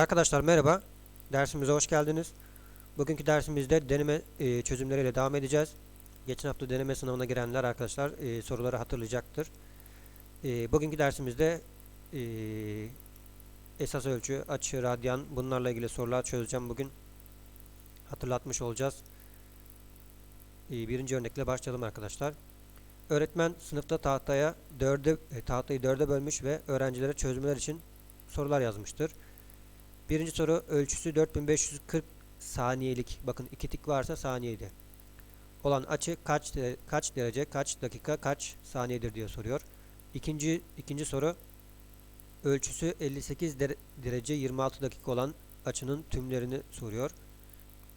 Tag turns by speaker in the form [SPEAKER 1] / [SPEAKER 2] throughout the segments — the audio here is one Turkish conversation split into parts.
[SPEAKER 1] Arkadaşlar merhaba. Dersimize hoş geldiniz. Bugünkü dersimizde deneme e, çözümleriyle devam edeceğiz. Geçen hafta deneme sınavına girenler arkadaşlar e, soruları hatırlayacaktır. E, bugünkü dersimizde e, esas ölçü, açı, radyan bunlarla ilgili sorular çözeceğim bugün. Hatırlatmış olacağız. E, birinci örnekle başlayalım arkadaşlar. Öğretmen sınıfta tahtaya dörde, e, tahtayı dörde bölmüş ve öğrencilere çözümler için sorular yazmıştır. Birinci soru ölçüsü 4540 saniyelik. Bakın iki tik varsa saniyeydi. Olan açı kaç de- kaç derece, kaç dakika, kaç saniyedir diye soruyor. İkinci ikinci soru ölçüsü 58 dere- derece 26 dakika olan açının tümlerini soruyor.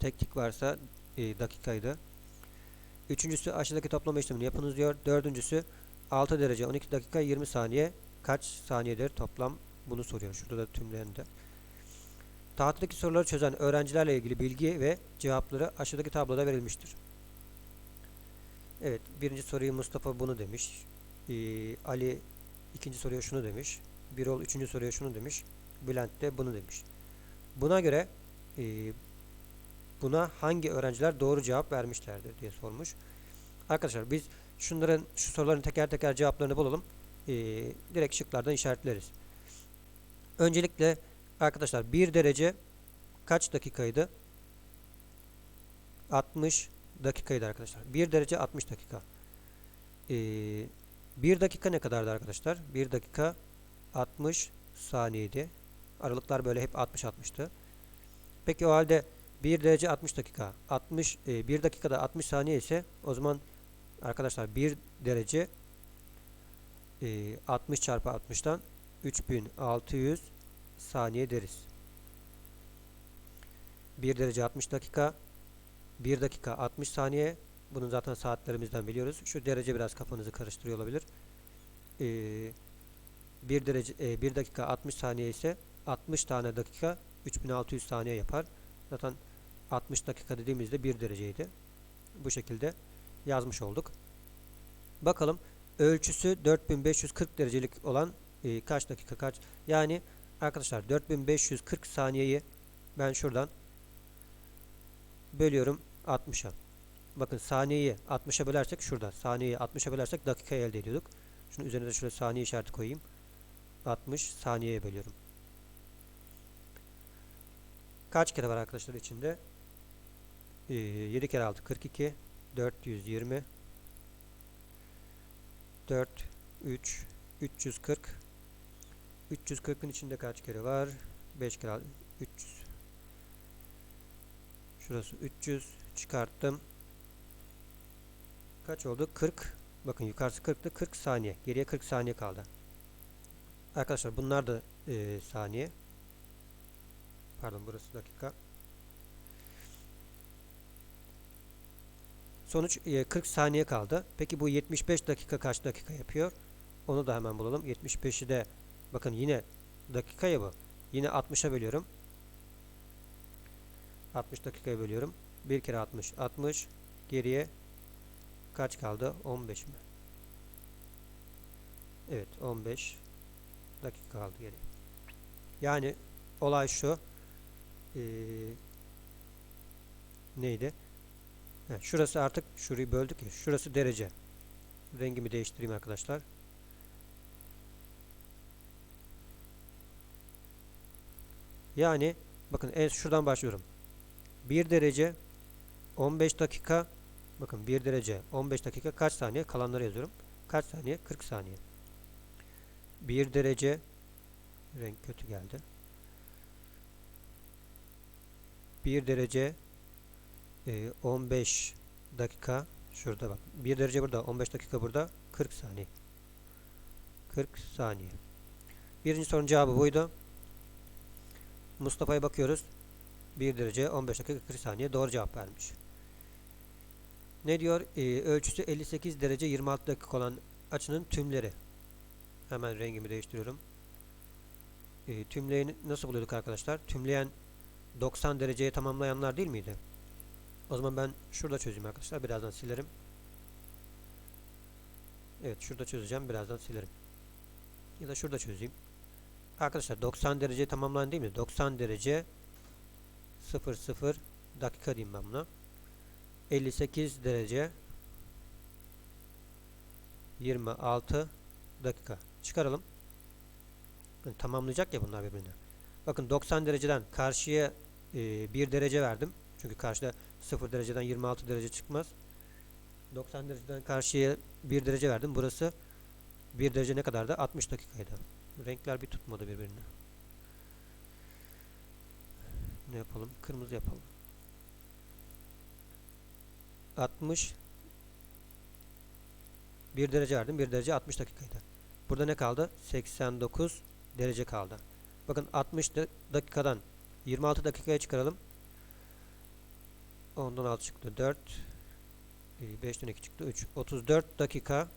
[SPEAKER 1] Tek tik varsa e, dakikaydı. Üçüncüsü aşağıdaki toplama işlemini yapınız diyor. Dördüncüsü 6 derece 12 dakika 20 saniye kaç saniyedir toplam bunu soruyor. Şurada da tümlerinde. Tahtadaki soruları çözen öğrencilerle ilgili bilgi ve cevapları aşağıdaki tabloda verilmiştir. Evet, birinci soruyu Mustafa bunu demiş. Ee, Ali ikinci soruya şunu demiş. Birol üçüncü soruya şunu demiş. Bülent de bunu demiş. Buna göre e, buna hangi öğrenciler doğru cevap vermişlerdir diye sormuş. Arkadaşlar biz şunların şu soruların teker teker cevaplarını bulalım. Ee, direkt şıklardan işaretleriz. Öncelikle Arkadaşlar 1 derece kaç dakikaydı? 60 dakikaydı arkadaşlar. 1 derece 60 dakika. Ee, 1 dakika ne kadardı arkadaşlar? 1 dakika 60 saniyeydi. Aralıklar böyle hep 60-60'tı. Peki o halde 1 derece 60 dakika. 60 e, 1 dakikada 60 saniye ise o zaman arkadaşlar 1 derece e, 60 çarpı 60'tan 3600 saniye deriz. 1 derece 60 dakika 1 dakika 60 saniye bunu zaten saatlerimizden biliyoruz. Şu derece biraz kafanızı karıştırıyor olabilir. Ee, 1 derece e, 1 dakika 60 saniye ise 60 tane dakika 3600 saniye yapar. Zaten 60 dakika dediğimizde 1 dereceydi. Bu şekilde yazmış olduk. Bakalım ölçüsü 4540 derecelik olan e, kaç dakika kaç yani Arkadaşlar 4540 saniyeyi ben şuradan bölüyorum 60'a. Bakın saniyeyi 60'a bölersek şurada. Saniyeyi 60'a bölersek dakika elde ediyorduk. Şunun üzerine de şöyle saniye işareti koyayım. 60 saniyeye bölüyorum. Kaç kere var arkadaşlar içinde? Ee, 7 kere 6 42 420 4 3 340 340'ın içinde kaç kere var? 5 kere 300. Şurası 300 çıkarttım. Kaç oldu? 40. Bakın yukarısı 40'tı. 40 saniye. Geriye 40 saniye kaldı. Arkadaşlar bunlar da e, saniye. Pardon burası dakika. Sonuç e, 40 saniye kaldı. Peki bu 75 dakika kaç dakika yapıyor? Onu da hemen bulalım. 75'i de Bakın yine dakikaya bu. Yine 60'a bölüyorum. 60 dakikaya bölüyorum. 1 kere 60. 60. Geriye kaç kaldı? 15 mi? Evet 15 dakika kaldı geriye. Yani olay şu. Ee, neydi? Heh, şurası artık şurayı böldük ya. Şurası derece. Rengimi değiştireyim arkadaşlar. Yani bakın en şuradan başlıyorum. 1 derece 15 dakika bakın 1 derece 15 dakika kaç saniye kalanları yazıyorum. Kaç saniye? 40 saniye. 1 derece renk kötü geldi. 1 derece e, 15 dakika şurada bak. 1 derece burada 15 dakika burada 40 saniye. 40 saniye. Birinci sorunun cevabı buydu. Mustafa'ya bakıyoruz. 1 derece 15 dakika 40 saniye doğru cevap vermiş. Ne diyor? Ee, ölçüsü 58 derece 26 dakika olan açının tümleri. Hemen rengimi değiştiriyorum. Ee, tümleyeni nasıl buluyorduk arkadaşlar? Tümleyen 90 dereceye tamamlayanlar değil miydi? O zaman ben şurada çözeyim arkadaşlar. Birazdan silerim. Evet şurada çözeceğim. Birazdan silerim. Ya da şurada çözeyim. Arkadaşlar 90 derece tamamlan değil mi? 90 derece 00 dakika diyeyim ben buna. 58 derece 26 dakika. Çıkaralım. Yani tamamlayacak ya bunlar birbirini. Bakın 90 dereceden karşıya e, 1 derece verdim. Çünkü karşıda 0 dereceden 26 derece çıkmaz. 90 dereceden karşıya 1 derece verdim. Burası 1 derece ne kadardı? 60 dakikaydı. Renkler bir tutmadı birbirini. Ne yapalım? Kırmızı yapalım. 60 1 derece verdim. 1 derece 60 dakikaydı. Burada ne kaldı? 89 derece kaldı. Bakın 60 da- dakikadan 26 dakikaya çıkaralım. Ondan 6 çıktı 4. 5'ten 2 çıktı 3. 34 dakika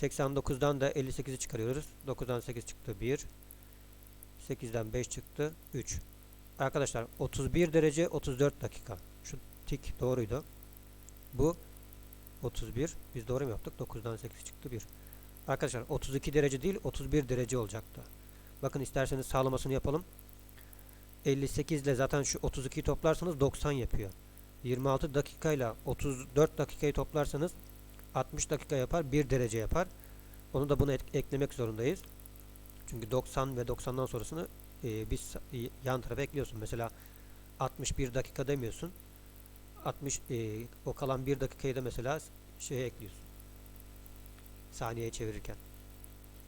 [SPEAKER 1] 89'dan da 58'i çıkarıyoruz. 9'dan 8 çıktı 1. 8'den 5 çıktı 3. Arkadaşlar 31 derece 34 dakika. Şu tik doğruydu. Bu 31. Biz doğru mu yaptık? 9'dan 8 çıktı 1. Arkadaşlar 32 derece değil 31 derece olacaktı. Bakın isterseniz sağlamasını yapalım. 58 ile zaten şu 32'yi toplarsanız 90 yapıyor. 26 dakikayla 34 dakikayı toplarsanız 60 dakika yapar, 1 derece yapar. Onu da buna eklemek zorundayız. Çünkü 90 ve 90'dan sonrasını e, biz e, yan tarafa ekliyorsun. Mesela 61 dakika demiyorsun. 60 e, o kalan 1 dakikayı da mesela şeye ekliyorsun. Saniyeye çevirirken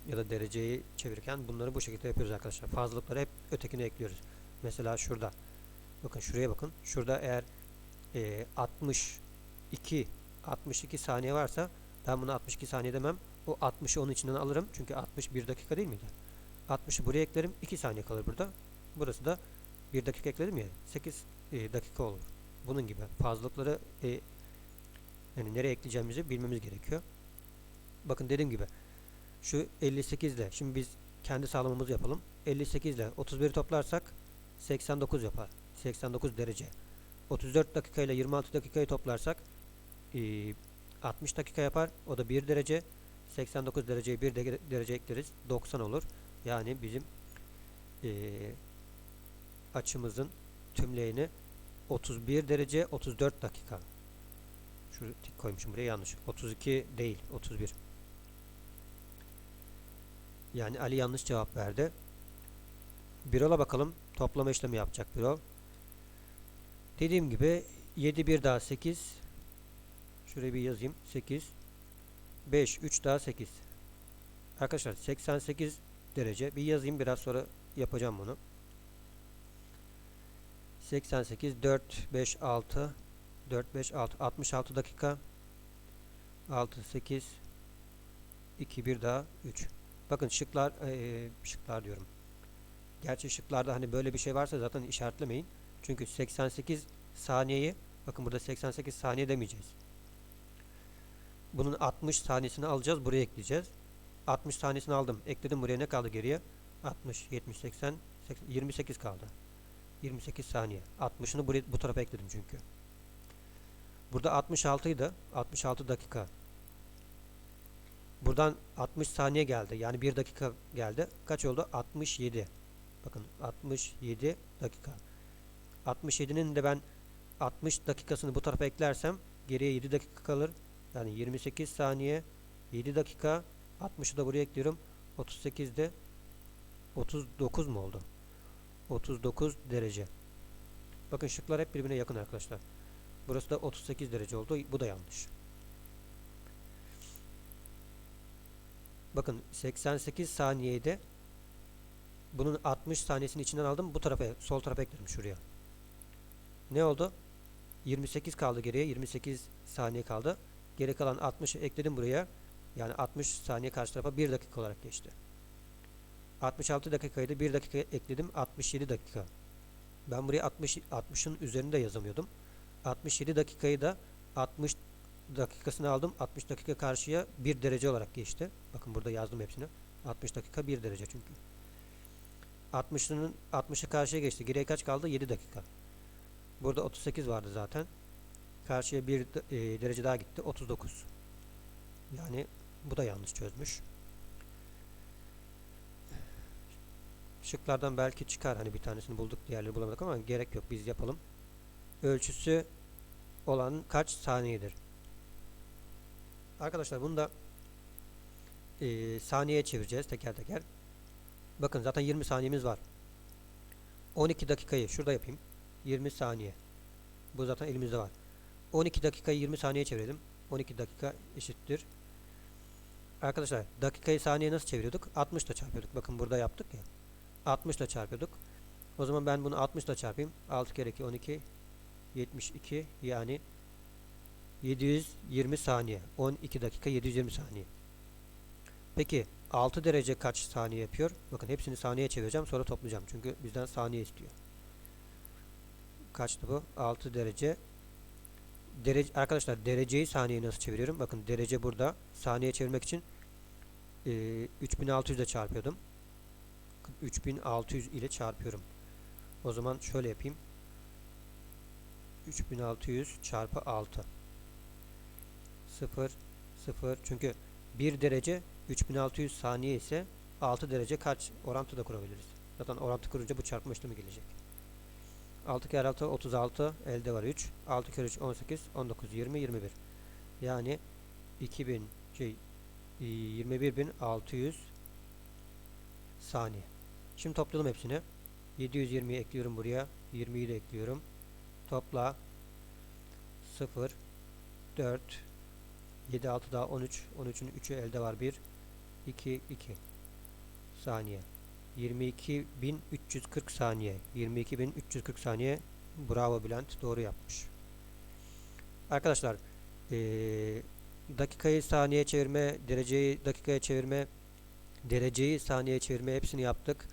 [SPEAKER 1] ya da dereceyi çevirirken bunları bu şekilde yapıyoruz arkadaşlar. Fazlalıkları hep ötekine ekliyoruz. Mesela şurada. Bakın şuraya bakın. Şurada eğer e, 62 62 saniye varsa ben buna 62 saniye demem. O 60'ı onun içinden alırım. Çünkü 61 dakika değil miydi? 60'ı buraya eklerim. 2 saniye kalır burada. Burası da 1 dakika ekledim ya. 8 e, dakika olur. Bunun gibi fazlalıkları e, yani nereye ekleyeceğimizi bilmemiz gerekiyor. Bakın dediğim gibi şu 58 ile şimdi biz kendi sağlamamızı yapalım. 58 ile 31'i toplarsak 89 yapar. 89 derece. 34 dakika ile 26 dakikayı toplarsak e, 60 dakika yapar. O da 1 derece. 89 dereceye 1 de- derece ekleriz. 90 olur. Yani bizim e, açımızın tümleyeni 31 derece 34 dakika. Şu tik koymuşum buraya yanlış. 32 değil 31. Yani Ali yanlış cevap verdi. Birol'a bakalım. Toplama işlemi yapacak Birol. Dediğim gibi 7 1 daha 8. Şuraya bir yazayım. 8 5 3 daha 8. Arkadaşlar 88 derece. Bir yazayım biraz sonra yapacağım bunu. 88 4 5 6 4 5 6 66 dakika 6 8 2 1 daha 3. Bakın şıklar eee, şıklar diyorum. Gerçi şıklarda hani böyle bir şey varsa zaten işaretlemeyin. Çünkü 88 saniyeyi bakın burada 88 saniye demeyeceğiz. Bunun 60 saniyesini alacağız buraya ekleyeceğiz. 60 saniyesini aldım. Ekledim buraya ne kaldı geriye? 60, 70, 80, 80 28 kaldı. 28 saniye. 60'ını buraya bu tarafa ekledim çünkü. Burada 66 idi. 66 dakika. Buradan 60 saniye geldi. Yani 1 dakika geldi. Kaç oldu? 67. Bakın 67 dakika. 67'nin de ben 60 dakikasını bu tarafa eklersem geriye 7 dakika kalır. Yani 28 saniye 7 dakika 60'ı da buraya ekliyorum. 38'de 39 mu oldu? 39 derece. Bakın şıklar hep birbirine yakın arkadaşlar. Burası da 38 derece oldu. Bu da yanlış. Bakın 88 saniyede bunun 60 saniyesini içinden aldım. Bu tarafa sol tarafa ekledim şuraya. Ne oldu? 28 kaldı geriye. 28 saniye kaldı. Geri kalan 60'ı ekledim buraya. Yani 60 saniye karşı tarafa 1 dakika olarak geçti. 66 dakikayı da 1 dakika ekledim. 67 dakika. Ben buraya 60 60'ın üzerinde yazamıyordum. 67 dakikayı da 60 dakikasını aldım. 60 dakika karşıya 1 derece olarak geçti. Bakın burada yazdım hepsini. 60 dakika 1 derece çünkü. 60'ının 60'ı karşıya geçti. Geriye kaç kaldı? 7 dakika. Burada 38 vardı zaten. Karşıya 1 e, derece daha gitti. 39. Yani bu da yanlış çözmüş. Şıklardan belki çıkar. Hani bir tanesini bulduk diğerleri bulamadık ama gerek yok. Biz yapalım. Ölçüsü olan kaç saniyedir? Arkadaşlar bunu da e, saniyeye çevireceğiz teker teker. Bakın zaten 20 saniyemiz var. 12 dakikayı şurada yapayım. 20 saniye. Bu zaten elimizde var. 12 dakikayı 20 saniye çevirelim. 12 dakika eşittir. Arkadaşlar dakikayı saniye nasıl çeviriyorduk? 60 ile çarpıyorduk. Bakın burada yaptık ya. 60 ile çarpıyorduk. O zaman ben bunu 60 ile çarpayım. 6 kere 2 12 72 yani 720 saniye. 12 dakika 720 saniye. Peki 6 derece kaç saniye yapıyor? Bakın hepsini saniye çevireceğim sonra toplayacağım. Çünkü bizden saniye istiyor. Kaçtı bu? 6 derece. Derece arkadaşlar dereceyi saniye nasıl çeviriyorum? Bakın derece burada. Saniye çevirmek için e, 3600 ile çarpıyordum. 3600 ile çarpıyorum. O zaman şöyle yapayım. 3600 çarpı 6. 0 0 çünkü 1 derece 3600 saniye ise 6 derece kaç orantı da kurabiliriz. Zaten orantı kurunca bu çarpma işlemi gelecek. 6 kere 6 36 elde var 3. 6 kere 3 18 19 20 21. Yani 2000 şey 21600 saniye. Şimdi toplayalım hepsini. 720'yi ekliyorum buraya. 20'yi de ekliyorum. Topla 0 4 7 6 daha 13. 13'ün 3'ü elde var 1 2 2 saniye. 22.340 saniye. 22.340 saniye. Bravo Bülent. Doğru yapmış. Arkadaşlar ee, dakikayı saniye çevirme, dereceyi dakikaya çevirme, dereceyi saniye çevirme hepsini yaptık.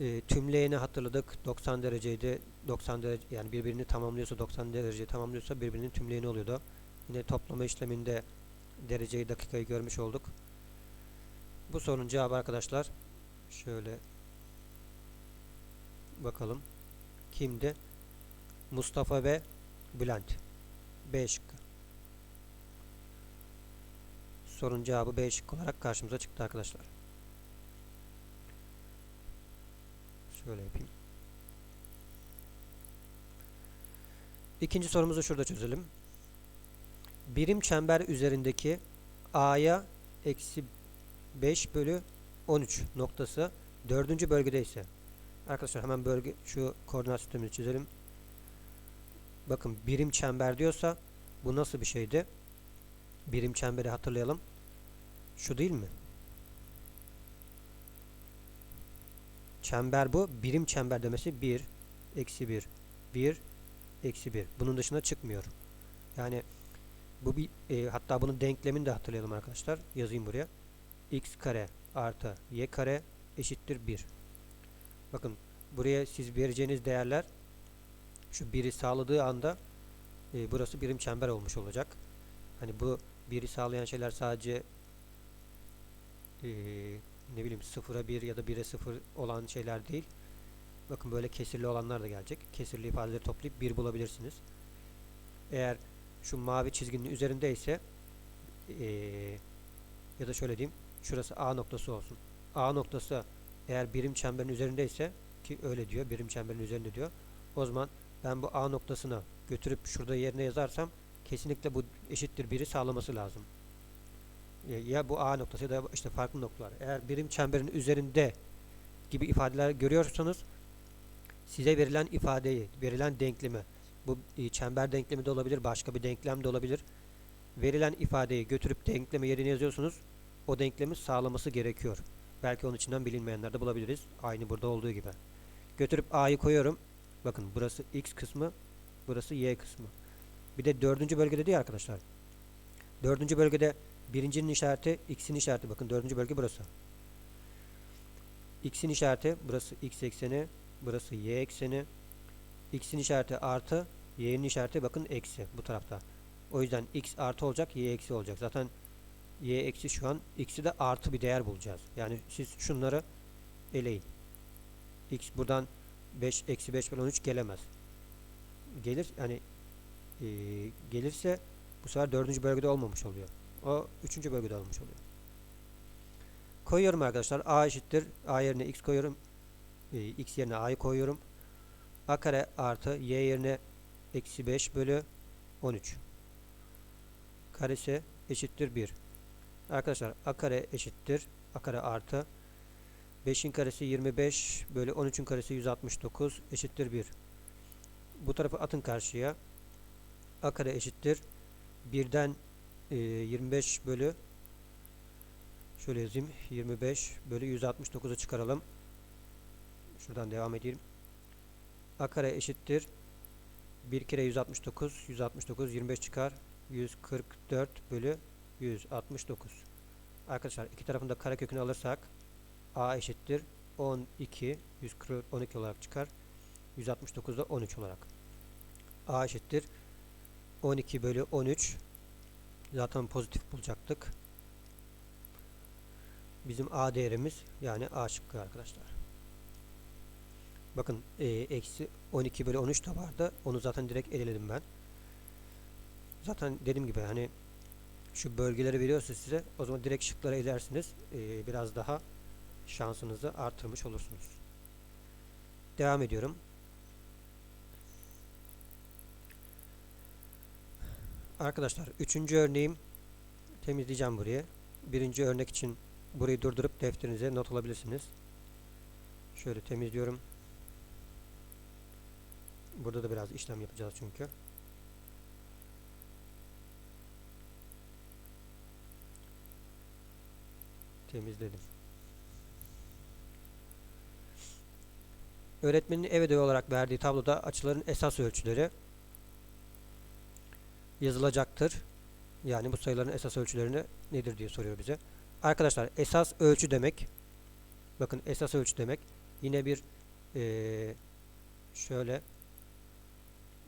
[SPEAKER 1] E, tümleyeni hatırladık. 90 dereceydi. 90 derece yani birbirini tamamlıyorsa 90 derece tamamlıyorsa birbirinin tümleyeni oluyordu. Yine toplama işleminde dereceyi dakikayı görmüş olduk. Bu sorunun cevabı arkadaşlar şöyle bakalım. Kimdi? Mustafa ve Bülent. B şıkkı. Sorun cevabı B şıkkı olarak karşımıza çıktı arkadaşlar. Şöyle yapayım. İkinci sorumuzu şurada çözelim. Birim çember üzerindeki A'ya eksi 5 bölü 13 noktası dördüncü bölgede ise arkadaşlar hemen bölge şu koordinat sistemini çizelim. Bakın birim çember diyorsa bu nasıl bir şeydi? Birim çemberi hatırlayalım. Şu değil mi? Çember bu. Birim çember demesi 1, eksi 1, 1, eksi 1. Bunun dışına çıkmıyor. Yani bu bir e, hatta bunun denklemini de hatırlayalım arkadaşlar. Yazayım buraya. x kare artı y kare eşittir 1. Bakın buraya siz vereceğiniz değerler şu biri sağladığı anda e, burası birim çember olmuş olacak. Hani bu biri sağlayan şeyler sadece e, ne bileyim 0'a 1 ya da 1'e 0 olan şeyler değil. Bakın böyle kesirli olanlar da gelecek. Kesirli ifadeleri toplayıp 1 bulabilirsiniz. Eğer şu mavi çizginin üzerinde ise e, ya da şöyle diyeyim şurası A noktası olsun. A noktası eğer birim çemberin üzerinde ise ki öyle diyor birim çemberin üzerinde diyor. O zaman ben bu A noktasına götürüp şurada yerine yazarsam kesinlikle bu eşittir biri sağlaması lazım. Ya bu A noktası ya da işte farklı noktalar. Eğer birim çemberin üzerinde gibi ifadeler görüyorsanız size verilen ifadeyi, verilen denklemi bu çember denklemi de olabilir, başka bir denklem de olabilir. Verilen ifadeyi götürüp denkleme yerine yazıyorsunuz. O denklemi sağlaması gerekiyor. Belki onun içinden bilinmeyenler de bulabiliriz. Aynı burada olduğu gibi. Götürüp A'yı koyuyorum. Bakın burası X kısmı, burası Y kısmı. Bir de dördüncü bölgede değil arkadaşlar. Dördüncü bölgede birincinin işareti, X'in işareti. Bakın dördüncü bölge burası. X'in işareti, burası X ekseni, burası Y ekseni. X'in işareti artı, Y'nin işareti bakın eksi bu tarafta. O yüzden X artı olacak, Y eksi olacak. Zaten Y eksi şu an, X'i de artı bir değer bulacağız. Yani siz şunları eleyin. X buradan 5 eksi 5 bölü 13 gelemez. Gelir yani e, gelirse bu sefer dördüncü bölgede olmamış oluyor. O üçüncü bölgede olmuş oluyor. Koyuyorum arkadaşlar. A eşittir. A yerine x koyuyorum. e, x yerine a'yı koyuyorum. a kare artı y yerine eksi 5 bölü 13 karesi eşittir 1. Arkadaşlar a kare eşittir a kare artı 5'in karesi 25 bölü 13'ün karesi 169 eşittir 1. Bu tarafı atın karşıya. a kare eşittir 1'den e, 25 bölü şöyle yazayım 25 bölü 169'u çıkaralım. Şuradan devam edeyim. a kare eşittir 1 kere 169 169 25 çıkar 144 bölü 169. Arkadaşlar iki tarafında karekökünü alırsak a eşittir 12 112 olarak çıkar. 169 da 13 olarak. a eşittir 12 bölü 13 zaten pozitif bulacaktık. Bizim a değerimiz yani a şıkkı arkadaşlar. Bakın e, eksi 12 bölü 13 de vardı. Onu zaten direkt eledim ben. Zaten dediğim gibi hani şu bölgeleri veriyorsa size o zaman direkt şıklara elersiniz. E, biraz daha şansınızı artırmış olursunuz. Devam ediyorum. Arkadaşlar üçüncü örneğim temizleyeceğim burayı. Birinci örnek için burayı durdurup defterinize not alabilirsiniz. Şöyle temizliyorum. Burada da biraz işlem yapacağız çünkü. Temizledim. Öğretmenin ev ödevi olarak verdiği tabloda açıların esas ölçüleri yazılacaktır. Yani bu sayıların esas ölçülerini nedir diye soruyor bize. Arkadaşlar esas ölçü demek bakın esas ölçü demek yine bir ee, şöyle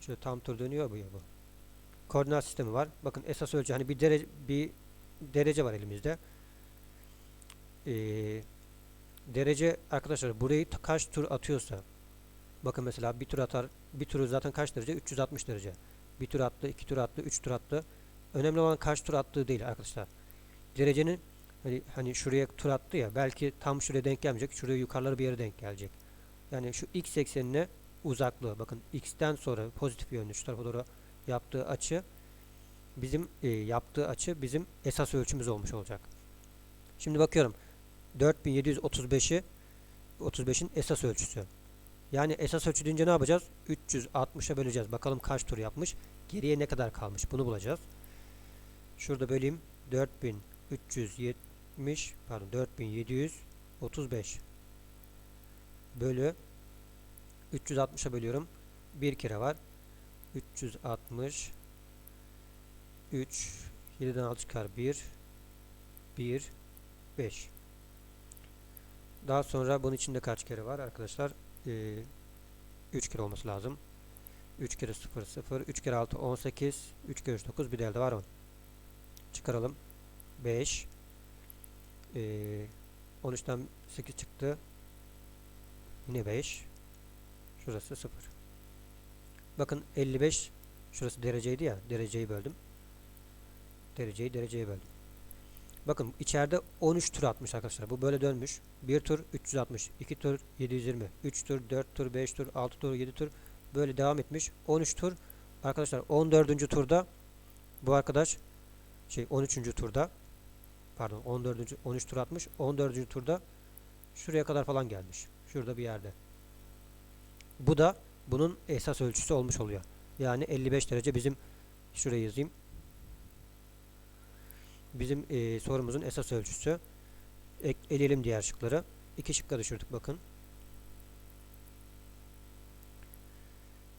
[SPEAKER 1] şöyle tam tur dönüyor bu ya bu. Koordinat sistemi var. Bakın esas ölçü hani bir derece bir derece var elimizde. Ee, derece arkadaşlar burayı kaç tur atıyorsa bakın mesela bir tur atar bir turu zaten kaç derece? 360 derece. Bir tur attı iki tur attı üç tur attı. Önemli olan kaç tur attığı değil arkadaşlar. Derecenin hani, hani şuraya tur attı ya belki tam şuraya denk gelmeyecek şuraya yukarıları bir yere denk gelecek. Yani şu x eksenine uzaklığı bakın x'ten sonra pozitif yönlü şu tarafa doğru yaptığı açı bizim e, yaptığı açı bizim esas ölçümüz olmuş olacak. Şimdi bakıyorum 4735'i 35'in esas ölçüsü. Yani esas ölçü deyince ne yapacağız? 360'a böleceğiz. Bakalım kaç tur yapmış. Geriye ne kadar kalmış? Bunu bulacağız. Şurada böleyim. 4370 pardon 4735 bölü 360'a bölüyorum. Bir kere var. 360 3 7'den 6 çıkar 1 1 5 daha sonra bunun içinde kaç kere var arkadaşlar? Ee, 3 kere olması lazım. 3 kere 0 0 3 kere 6 18 3 kere 3 9 bir de var 10. Çıkaralım. 5 ee, 13'ten 8 çıktı. Yine 5 Şurası 0. Bakın 55 şurası dereceydi ya. Dereceyi böldüm. Dereceyi dereceye böldüm. Bakın içeride 13 tur atmış arkadaşlar. Bu böyle dönmüş. 1 tur 360, 2 tur 720, 3 tur, 4 tur, 5 tur, 6 tur, 7 tur böyle devam etmiş. 13 tur arkadaşlar 14. turda bu arkadaş şey 13. turda pardon 14. 13 tur atmış. 14. turda şuraya kadar falan gelmiş. Şurada bir yerde. Bu da bunun esas ölçüsü olmuş oluyor. Yani 55 derece bizim şuraya yazayım bizim e, sorumuzun esas ölçüsü. Ek, eleyelim diğer şıkları. İki şıkka düşürdük bakın.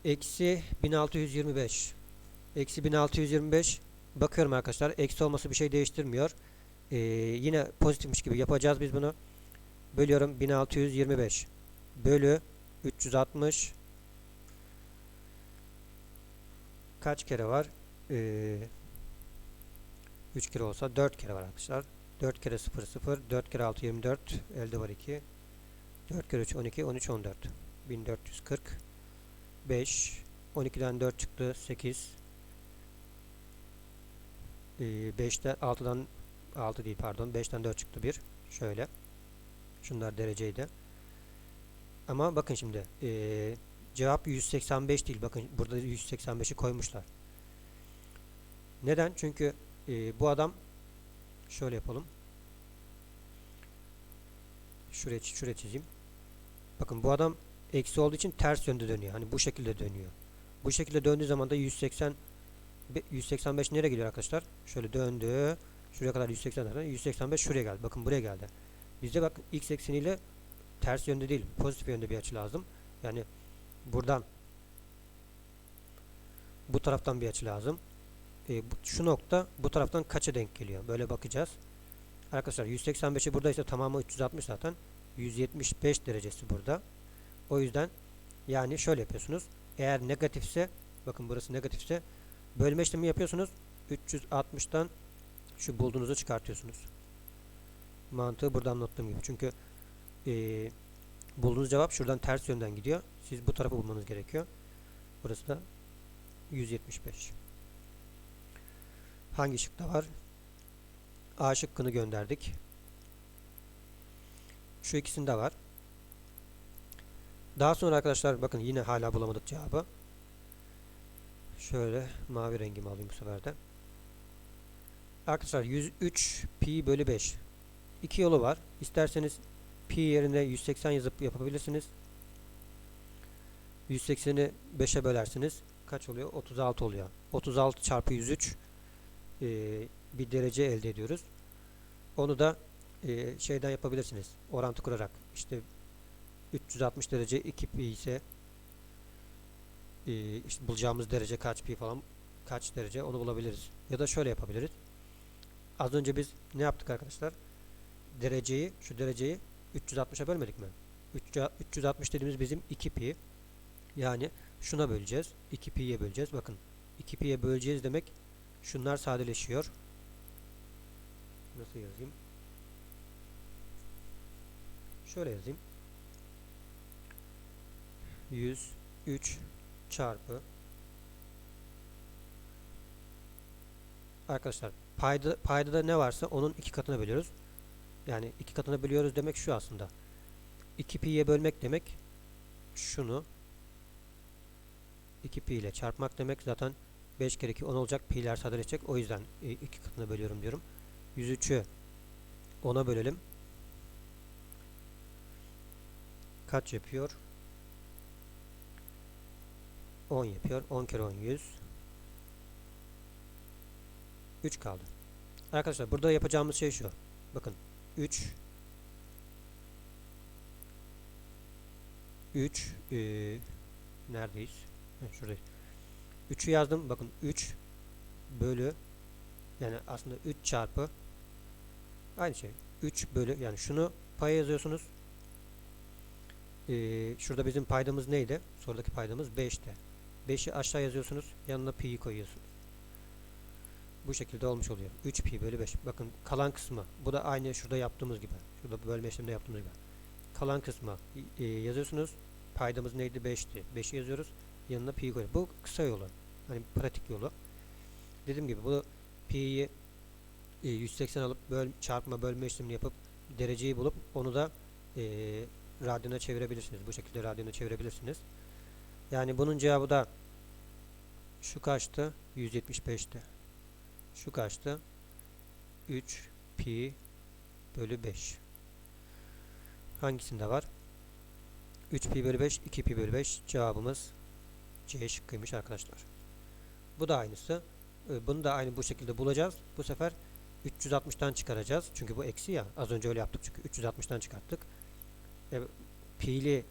[SPEAKER 1] Eksi 1625. Eksi 1625. Bakıyorum arkadaşlar. Eksi olması bir şey değiştirmiyor. Ee, yine pozitifmiş gibi yapacağız biz bunu. Bölüyorum 1625. Bölü 360. Kaç kere var? Ee, 3 kere olsa 4 kere var arkadaşlar. 4 kere 0 0 4 kere 6 24 elde var 2 4 kere 3 12 13 14 1440 5 12'den 4 çıktı 8 ee, 5'ten 6'dan 6 değil pardon 5'ten 4 çıktı 1 şöyle şunlar dereceydi Ama bakın şimdi eee, cevap 185 değil. Bakın burada 185'i koymuşlar. Neden? Çünkü eee, bu adam şöyle yapalım. Şuraya, şuraya çizeyim. Bakın bu adam eksi olduğu için ters yönde dönüyor. Hani bu şekilde dönüyor. Bu şekilde döndüğü zaman da 180 be- 185 nereye geliyor arkadaşlar? Şöyle döndü. Şuraya kadar 180 zaten. 185 şuraya geldi. Bakın buraya geldi. Bizde bak x ekseniyle ters yönde değil, pozitif yönde bir açı lazım. Yani buradan bu taraftan bir açı lazım. E, bu- şu nokta bu taraftan kaça denk geliyor? Böyle bakacağız. Arkadaşlar 185'i buradaysa tamamı 360 zaten. 175 derecesi burada. O yüzden yani şöyle yapıyorsunuz. Eğer negatifse bakın burası negatifse bölme işlemi yapıyorsunuz. 360'tan şu bulduğunuzu çıkartıyorsunuz. Mantığı burada anlattığım gibi. Çünkü eee bulduğunuz cevap şuradan ters yönden gidiyor. Siz bu tarafı bulmanız gerekiyor. Burası da 175. Hangi şıkta var? A şıkkını gönderdik. Şu ikisinde var. Daha sonra arkadaşlar bakın yine hala bulamadık cevabı. Şöyle mavi rengimi alayım bu sefer de. Arkadaşlar 103 pi bölü 5. İki yolu var. İsterseniz pi yerine 180 yazıp yapabilirsiniz. 180'i 5'e bölersiniz. Kaç oluyor? 36 oluyor. 36 çarpı 103 eee, bir derece elde ediyoruz. Onu da eee, şeyden yapabilirsiniz. Orantı kurarak. İşte 360 derece 2 pi ise eee, işte bulacağımız derece kaç pi falan kaç derece onu bulabiliriz. Ya da şöyle yapabiliriz. Az önce biz ne yaptık arkadaşlar? Dereceyi, şu dereceyi 360'a bölmedik mi? 300 360 dediğimiz bizim 2 pi. Yani şuna böleceğiz. 2 pi'ye böleceğiz. Bakın 2 pi'ye böleceğiz demek şunlar sadeleşiyor. Nasıl yazayım? Şöyle yazayım. 103 çarpı Arkadaşlar payda, payda da ne varsa onun iki katına bölüyoruz. Yani iki katına bölüyoruz demek şu aslında. 2 pi'ye bölmek demek şunu 2 pi ile çarpmak demek zaten 5 kere 2 10 olacak pi'ler sadeleşecek o yüzden e, iki katına bölüyorum diyorum. 103'ü 10'a bölelim. Kaç yapıyor? 10 yapıyor. 10 kere 10 100. 3 kaldı. Arkadaşlar burada yapacağımız şey şu. Bakın 3 3 eee neredeyiz? Heh, şuradayız. 3'ü yazdım. Bakın 3 bölü yani aslında 3 çarpı aynı şey. 3 bölü yani şunu paya yazıyorsunuz. Eee, şurada bizim paydamız neydi? Sorudaki paydamız 5'ti. 5'i aşağı yazıyorsunuz. Yanına pi'yi koyuyorsunuz. Bu şekilde olmuş oluyor. 3 pi bölü 5. Bakın kalan kısmı. Bu da aynı şurada yaptığımız gibi. Şurada bölme işleminde yaptığımız gibi. Kalan kısmı e, yazıyorsunuz. Paydamız neydi? 5'ti. 5'i yazıyoruz. Yanına pi koyuyoruz. Bu kısa yolu. Hani pratik yolu. Dediğim gibi bu pi'yi e, 180 alıp böl, çarpma bölme işlemini yapıp dereceyi bulup onu da e, radyana çevirebilirsiniz. Bu şekilde radyana çevirebilirsiniz. Yani bunun cevabı da şu kaçtı? 175'ti. Şu kaçtı? 3 pi bölü 5. Hangisinde var? 3 pi bölü 5, 2 pi bölü 5 cevabımız C şıkkıymış arkadaşlar. Bu da aynısı. Ee, Bunu da aynı bu şekilde bulacağız. Bu sefer 360'tan çıkaracağız. Çünkü bu eksi ya. Az önce öyle yaptık çünkü 360'tan çıkarttık. E, pi'li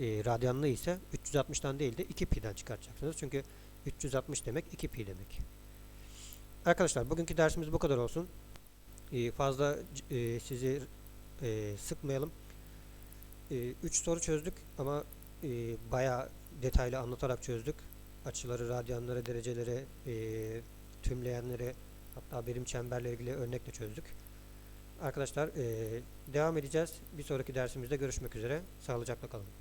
[SPEAKER 1] e, radyanlı ise 360'tan değil de 2 pi'den çıkartacaksınız. Çünkü 360 demek 2 pi demek. Arkadaşlar bugünkü dersimiz bu kadar olsun. Ee, fazla e, sizi e, sıkmayalım. 3 soru çözdük ama e, bayağı detaylı anlatarak çözdük. Açıları, radyanları, dereceleri, e, tümleyenleri hatta birim çemberle ilgili örnekle çözdük. Arkadaşlar e, devam edeceğiz. Bir sonraki dersimizde görüşmek üzere. Sağlıcakla kalın.